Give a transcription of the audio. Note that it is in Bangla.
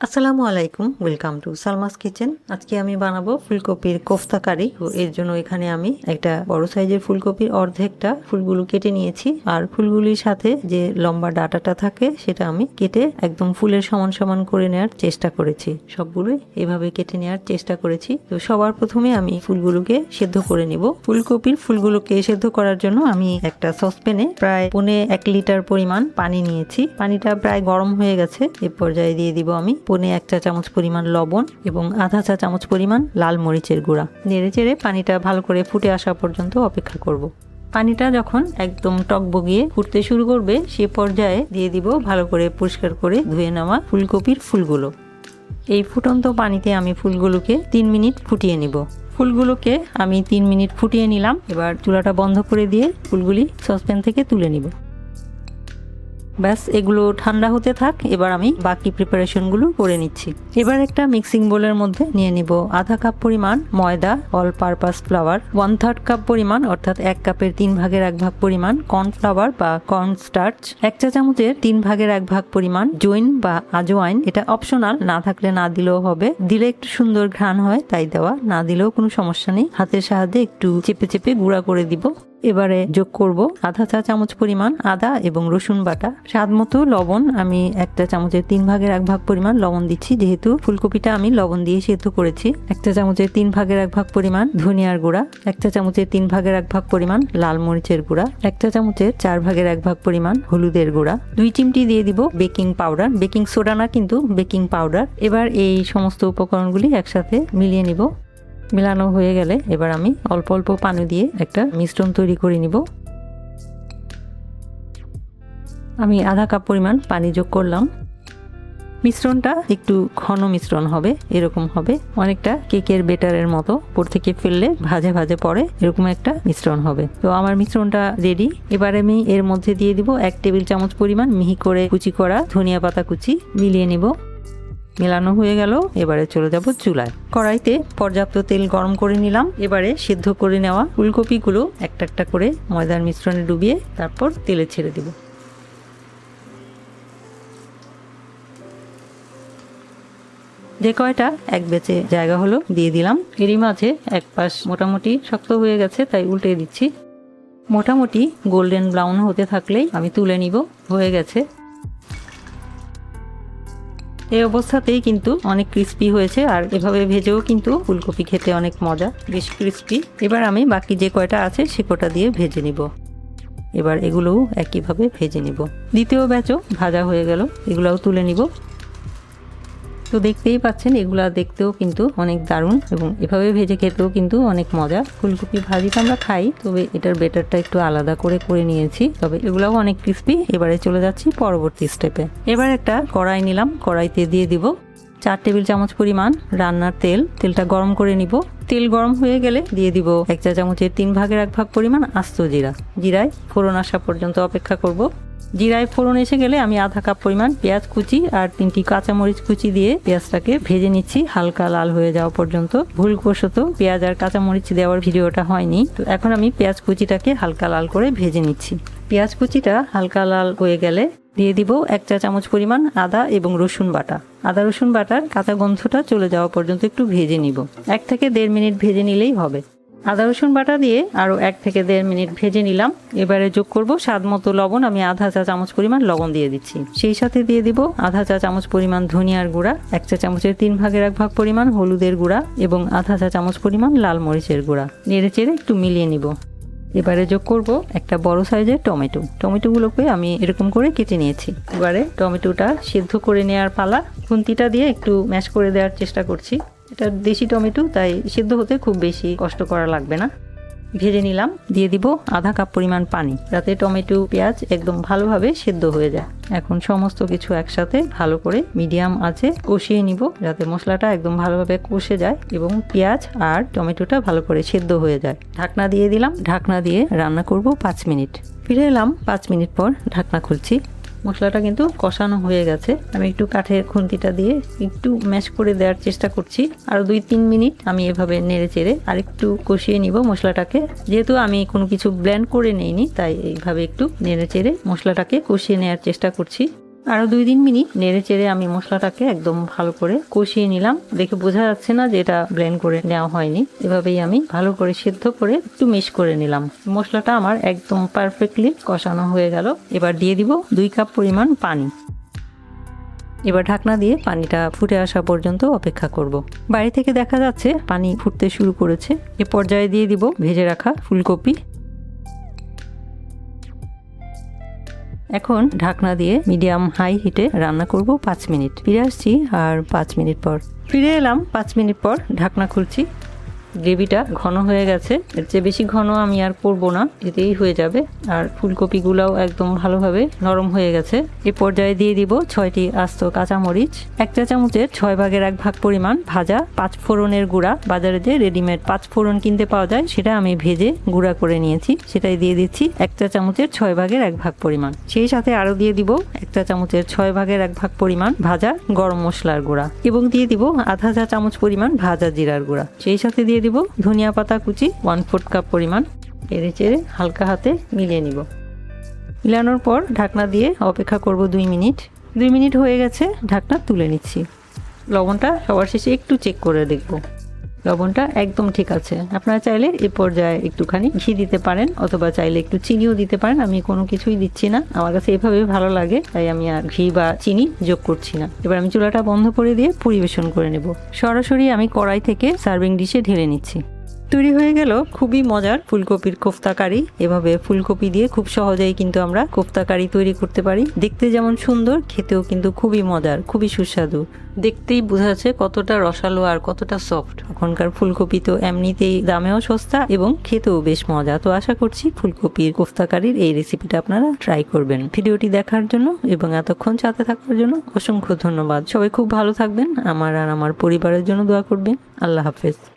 আসসালামু আলাইকুম ওয়েলকাম টু সালমাস কিচেন। আজকে আমি বানাবো ফুলকপির কোফতা কারি। এর জন্য এখানে আমি একটা বড় সাইজের ফুলকপির অর্ধেকটা ফুলগুলো কেটে নিয়েছি। আর ফুলগুলির সাথে যে লম্বা ডাটাটা থাকে, সেটা আমি কেটে একদম ফুলের সমান সমান করে নেওয়ার চেষ্টা করেছি। সবগুলোই এভাবে কেটে নেওয়ার চেষ্টা করেছি। তো সবার প্রথমে আমি ফুলগুলোকে সেদ্ধ করে নিব। ফুলকপির ফুলগুলোকে সেদ্ধ করার জন্য আমি একটা সসপ্যানে প্রায় পনে এক লিটার পরিমাণ পানি নিয়েছি। পানিটা প্রায় গরম হয়ে গেছে। এ পর্যায়ে দিয়ে দিব আমি পনে এক চা চামচ পরিমাণ লবণ এবং আধা চা চামচ পরিমাণ লাল মরিচের গুঁড়া। নেড়ে চেড়ে পানিটা ভালো করে ফুটে আসা পর্যন্ত অপেক্ষা করব। পানিটা যখন একদম টকবগিয়ে ফুটতে শুরু করবে, সে পর্যায়ে দিয়ে দিব ভালো করে পরিষ্কার করে ধুয়ে নেওয়া ফুলকপির ফুলগুলো। এই ফুটন্ত পানিতে আমি ফুলগুলোকে তিন মিনিট ফুটিয়ে নিব। ফুলগুলোকে আমি তিন মিনিট ফুটিয়ে নিলাম। এবার চুলাটা বন্ধ করে দিয়ে ফুলগুলি সসপ্যান থেকে তুলে নিব। ব্যাস, এগুলো ঠান্ডা হতে থাক, এবার আমি বাকি প্রিপারেশনগুলো করে নিচ্ছি। এবার একটা মিক্সিং বোলের মধ্যে নিয়ে নিব আধা কাপ পরিমাণ ময়দা all purpose flour one third cup পরিমাণ, অর্থাৎ এক কাপের তিন ভাগের এক ভাগ পরিমাণ কর্নফ্লাওয়ার বা কর্ন স্টার্চ এক চা চামচের তিন ভাগের এক ভাগ পরিমাণ জৈন বা আজওয়াইন এটা অপশনাল না থাকলে না দিলেও হবে। দিলে একটু সুন্দর ঘ্রাণ হয়, তাই দেওয়া। না দিলেও কোনো সমস্যা নেই। হাতের সাহায্যে একটু চেপে চেপে গুঁড়া করে দিব। এবারে যোগ করব আধা চা চামচ পরিমাণ আদা এবং রসুন বাটা। স্বাদ মতো লবণ, আমি একটা চামচের তিন ভাগের এক ভাগ পরিমাণ লবণ দিচ্ছি, যেহেতু ফুলকপিটা আমি লবণ দিয়ে সেদ্ধ করেছি। একটা চামচের তিন ভাগের এক ভাগ পরিমাণ ধনিয়ার গুঁড়া, একটা চামচের তিন ভাগের এক ভাগ পরিমাণ লাল মরিচের গুঁড়া, একটা চামচের চার ভাগের এক ভাগ পরিমাণ হলুদের গুঁড়া। দুই চিমটি দিয়ে দিব বেকিং পাউডার। বেকিং সোডা না, কিন্তু বেকিং পাউডার। এবার এই সমস্ত উপকরণগুলি একসাথে মিলিয়ে নিব। মেলানো হয়ে গেলে এবার আমি অল্প অল্প পানি দিয়ে একটা মিশ্রণ তৈরি করে নিব। আমি আধা কাপ পরিমাণ পানি যোগ করলাম। মিশ্রণটা একটু ঘন মিশ্রণ হবে, এরকম হবে। অনেকটা কেকের বেটারের মতো উপর থেকে ফেললে ভাজে ভাজে পড়ে এরকম একটা মিশ্রণ হবে। তো আমার মিশ্রণটা রেডি এবার আমি এর মধ্যে দিয়ে দিব এক টেবিল চামচ পরিমাণ মিহি করে কুচি করা ধনিয়া পাতা কুচি, মিলিয়ে নিব। মেলানো হয়ে গেল। এবারে চলে যাব চুলায়। কড়াইতে পর্যাপ্ত তেল গরম করে নিলাম। এবারে সিদ্ধ করে নেওয়া ফুলকপিগুলো একটা একটা করে ময়দার মিশ্রণে ডুবিয়ে তারপর তেলে ছেড়ে দিব। যে কয়টা এক বেচে জায়গা হলো দিয়ে দিলাম। এরই মাঝে এক পাশ মোটামুটি শক্ত হয়ে গেছে, তাই উল্টে দিচ্ছি। মোটামুটি গোল্ডেন ব্রাউন হতে থাকলেই আমি তুলে নিব। হয়ে গেছে। এই অবস্থাতেই কিন্তু অনেক ক্রিস্পি হয়েছে আর এভাবে ভেজেও কিন্তু ফুলকপি খেতে অনেক মজা, বেশ ক্রিস্পি এবার আমি বাকি যে কয়টা আছে সে কটা দিয়ে ভেজে নিব। এবার এগুলোও একইভাবে ভেজে নিব। দ্বিতীয় ব্যাচও ভাজা হয়ে গেল। এগুলোও তুলে নিব। তো দেখতেই পাচ্ছেন, এগুলা দেখতেও কিন্তু অনেক দারুণ এবং এভাবে ভেজে খেতেও কিন্তু অনেক মজা। ফুলকপি ভাজি তো আমরা খাই, তবে এটার বেটারটা একটু আলাদা করে করে নিয়েছি। তবে এগুলাও অনেক ক্রিস্পি এবারে চলে যাচ্ছি পরবর্তী স্টেপে এবার একটা কড়াই নিলাম, কড়াইতে দিয়ে দিব চার টেবিল চামচ পরিমাণ রান্নার তেল। তেলটা গরম করে নিব। তেল গরম হয়ে গেলে দিয়ে দিব এক চা চামচের তিন ভাগের এক ভাগ পরিমাণ আস্ত জিরা। জিরায় ফোড়ন আসা পর্যন্ত অপেক্ষা করব। জিরায় ফোড়ন এসে গেলে আমি আধা কাপ পরিমাণ পেঁয়াজ কুচি আর তিনটি কাঁচামরিচ কুচি দিয়ে পেঁয়াজটাকে ভেজে নিচ্ছি, হালকা লাল হয়ে যাওয়া পর্যন্ত। ভুলবশত পেঁয়াজ আর কাঁচামরিচ দেওয়ার ভিডিওটা হয়নি, তো এখন আমি পেঁয়াজ কুচিটাকে হালকা লাল করে ভেজে নিচ্ছি। পেঁয়াজ কুচিটা হালকা লাল হয়ে গেলে দিয়ে দিব এক চা চামচ পরিমাণ আদা এবং রসুন বাটা। আদা রসুন বাটার কাঁচা গন্ধটা চলে যাওয়া পর্যন্ত একটু ভেজে নিব। এক থেকে দেড় মিনিট ভেজে নিলেই হবে। আদা, রসুন বাটা দিয়ে আরও এক থেকে দেড় মিনিট ভেজে নিলাম। এবারে যোগ করব স্বাদ মতো লবণ। আমি আধা চা চামচ পরিমাণ লবণ দিয়ে দিচ্ছি। সেই সাথে দিয়ে দিব আধা চা চামচ পরিমাণ ধনিয়ার গুঁড়া, এক চা চামচের তিন ভাগের এক ভাগ পরিমাণ হলুদের গুঁড়া এবং আধা চা চামচ পরিমাণ লাল মরিচের গুঁড়া। নেড়ে চেড়ে একটু মিলিয়ে নিব। এবারে যোগ করব একটা বড় সাইজের টমেটো। টমেটোগুলোকে আমি এরকম করে কেটে নিয়েছি। এবারে টমেটোটা সিদ্ধ করে নেওয়ার পালা খুন্তিটা দিয়ে একটু ম্যাশ করে দেওয়ার চেষ্টা করছি। এটা দেশি টমেটো, তাই সিদ্ধ হতে খুব বেশি কষ্ট করা লাগবে না। ভেজে নিলাম, দিয়ে দিব আধা কাপ পরিমাণ পানি। যাতে টমেটো, পেঁয়াজ একদম ভালোভাবে সেদ্ধ হয়ে যায়। এখন সমস্ত কিছু একসাথে ভালো করে মিডিয়াম আছে কষিয়ে নিব, যাতে মশলাটা একদম ভালোভাবে কষে যায় এবং পেঁয়াজ আর টমেটোটা ভালো করে সেদ্ধ হয়ে যায়। ঢাকনা দিয়ে দিলাম। ঢাকনা দিয়ে রান্না করব পাঁচ মিনিট। ফিরে এলাম, পাঁচ মিনিট পর ঢাকনা খুলছি। মশলাটা কিন্তু কষানো হয়ে গেছে। আমি একটু কাঠের খুন্তিটা দিয়ে একটু ম্যাশ করে দেওয়ার চেষ্টা করছি। আরও দুই তিন মিনিট আমি এভাবে নেড়ে চেড়ে আর একটু কষিয়ে নিব মশলাটাকে। যেহেতু আমি কোনো কিছু ব্ল্যান্ড করে নেইনি, তাই এইভাবে একটু নেড়ে চেড়ে মশলাটাকে কষিয়ে নেওয়ার চেষ্টা করছি। আরও দুই তিন মিনিট নেড়ে চেড়ে আমি মশলাটাকে একদম ভালো করে কষিয়ে নিলাম। দেখে বোঝা যাচ্ছে না যে এটা ব্লেন্ড করে নেওয়া হয়নি। এভাবেই আমি ভালো করে সিদ্ধ করে একটু মিক্স করে নিলাম। মশলাটা আমার একদম পারফেক্টলি কষানো হয়ে গেল। এবার দিয়ে দিব দুই কাপ পরিমাণ পানি। এবার ঢাকনা দিয়ে পানিটা ফুটে আসা পর্যন্ত অপেক্ষা করব। বাড়ি থেকে দেখা যাচ্ছে পানি ফুটতে শুরু করেছে। এ পর্যায়ে দিয়ে দিব ভেজে রাখা ফুলকপি। এখন ঢাকনা দিয়ে মিডিয়াম হাই হিটে রান্না করব পাঁচ মিনিট। ফিরে আসছি আর পাঁচ মিনিট পর। ফিরে এলাম পাঁচ মিনিট পর ঢাকনা খুলছি। গ্রেভিটা ঘন হয়ে গেছে। এর চেয়ে বেশি ঘন আমি আর করব না, এতেই হয়ে যাবে। আর ফুলকপিগুলাও একদম ভালোভাবে নরম হয়ে গেছে। এ পর্যায়ে দিয়ে দিব ছয়টি আস্ত কাঁচামরিচ। এক চা চামচের ছয় ভাগের এক ভাগ পরিমাণ ভাজা পাঁচ ফোড়নের গুঁড়া। বাজারে যে রেডিমেড পাঁচ ফোড়ন কিনতে পাওয়া যায়, সেটা আমি ভেজে গুঁড়া করে নিয়েছি। সেটাই দিয়ে দিচ্ছি এক চা চামচের ছয় ভাগের এক ভাগ পরিমাণ। সেই সাথে আরও দিয়ে দিব এক চা চামচের ছয় ভাগের এক ভাগ পরিমাণ ভাজা গরম মশলার গুঁড়া। এবং দিয়ে দিব আধা চা চামচ পরিমাণ ভাজা জিরার গুঁড়া। সেই সাথে দিয়ে দিব ধনিয়া পাতা কুচি ওয়ান ফোর্থ কাপ পরিমাণ। এড়ে চেড়ে হালকা হাতে মিলিয়ে নিব। মিলানোর পর ঢাকনা দিয়ে অপেক্ষা করব দুই মিনিট। দুই মিনিট হয়ে গেছে, ঢাকনা তুলে নিচ্ছি। লবণটা সবার শেষে একটু চেক করে দেখব। লবণটা একদম ঠিক আছে। আপনারা চাইলে এ পর্যায়ে একটুখানি ঘি দিতে পারেন অথবা চাইলে একটু চিনিও দিতে পারেন। আমি কোনো কিছুই দিচ্ছি না। আমার কাছে এভাবে ভালো লাগে, তাই আমি আর ঘি বা চিনি যোগ করছি না। এবার আমি চুলাটা বন্ধ করে দিয়ে পরিবেশন করে নেব। সরাসরি আমি কড়াই থেকে সার্ভিং ডিশে ঢেলে নিচ্ছি। তৈরি হয়ে গেল খুবই মজার ফুলকপির কোফতা কারি এভাবে ফুলকপি দিয়ে খুব সহজেই কিন্তু আমরা কোফতা কারি তৈরি করতে পারি। দেখতে যেমন সুন্দর, খেতেও কিন্তু খুবই মজার, খুবই সুস্বাদু। দেখতেই বোঝা যাচ্ছে কতটা রসালো আর কতটা সফট। এখনকার ফুলকপি তো এমনিতেই দামেও সস্তা এবং খেতেও বেশ মজা। তো আশা করছি ফুলকপির কোফতা কারির এই রেসিপিটা আপনারা ট্রাই করবেন। ভিডিওটি দেখার জন্য এবং এতক্ষণ সাথে থাকার জন্য অসংখ্য ধন্যবাদ। সবাই খুব ভালো থাকবেন। আমার আর আমার পরিবারের জন্য দোয়া করবেন। আল্লাহ হাফেজ।